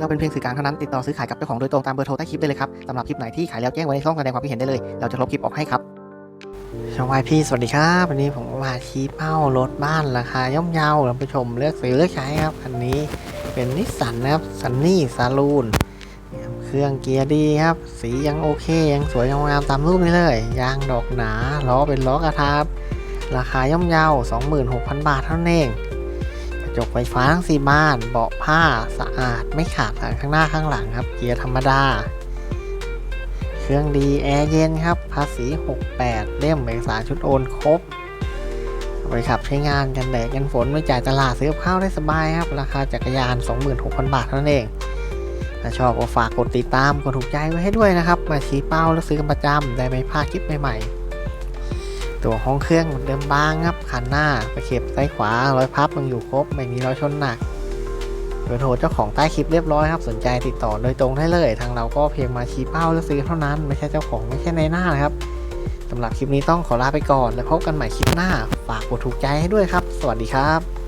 เราเป็นเพียงสื่อกลางเท่านั้นติดต่อซื้อขายกับเจ้าของโดยตรงตามเบอร์โทรใต้คลิปได้เลยครับสำหรับคลิปไหนที่ขายแล้วแจ้งไว้ในช่องแสดงความคิดเห็นได้เลย เราจะลบคลิปออกให้ครับชาวายพี่สวัสดีครับวันนี้ผมมาชี้เป้ารถบ้านราคาย่อมเยาเราไปชมเลือกซื้อเลือกใช้ครับคันนี้เป็นนิสสันนะครับซันนี่ซาลูนเครื่องเกียร์ดีครับ สียังโอเค ยังสวยยังงามตามรูปนี้เลย ยางดอกหนาล้อเป็นล้อกระทาบราคาย่อมเยา 26,000 บาทเท่านั้นเอง ระจกไฟฟ้าทั้งสี่บานเบาะผ้าสะอาดไม่ขาดหลังข้างหน้าข้างหลังครับ เกียร์ธรรมดา เครื่องดีแอร์เย็นครับ ภาษี 68 เล่มเอกสารชุดโอนครบไปขับใช้งานกันแดดกันฝนไม่จ่ายตลาดซื้อกับข้าวได้สบายครับ ราคาจักรยาน 26,000 บาทเท่านั้นเองถ้าชอบก็ฝากกดติดตามกดถูกใจไว้ให้ด้วยนะครับ มาชี้เป้าแล้วซื้อกันประจำได้ไม่พลาดคลิปใหม่ๆ ตัวห้องเครื่องเหมือนเดิมบางครับคันหน้าไปเข็บซ้ายขวารอยพับยังอยู่ครบไม่มีรอยชนหนักเบอร์โทรเจ้าของใต้คลิปเรียบร้อยครับ สนใจติดต่อโดยตรงได้เลย ทางเราก็เพียงมาชี้เป้าและซื้อเท่านั้น ไม่ใช่เจ้าของไม่ใช่ในหน้านะครับสำหรับคลิปนี้ต้องขอลาไปก่อน แล้วพบกันใหม่คลิปหน้า ฝากกดถูกใจให้ด้วยครับ สวัสดีครับ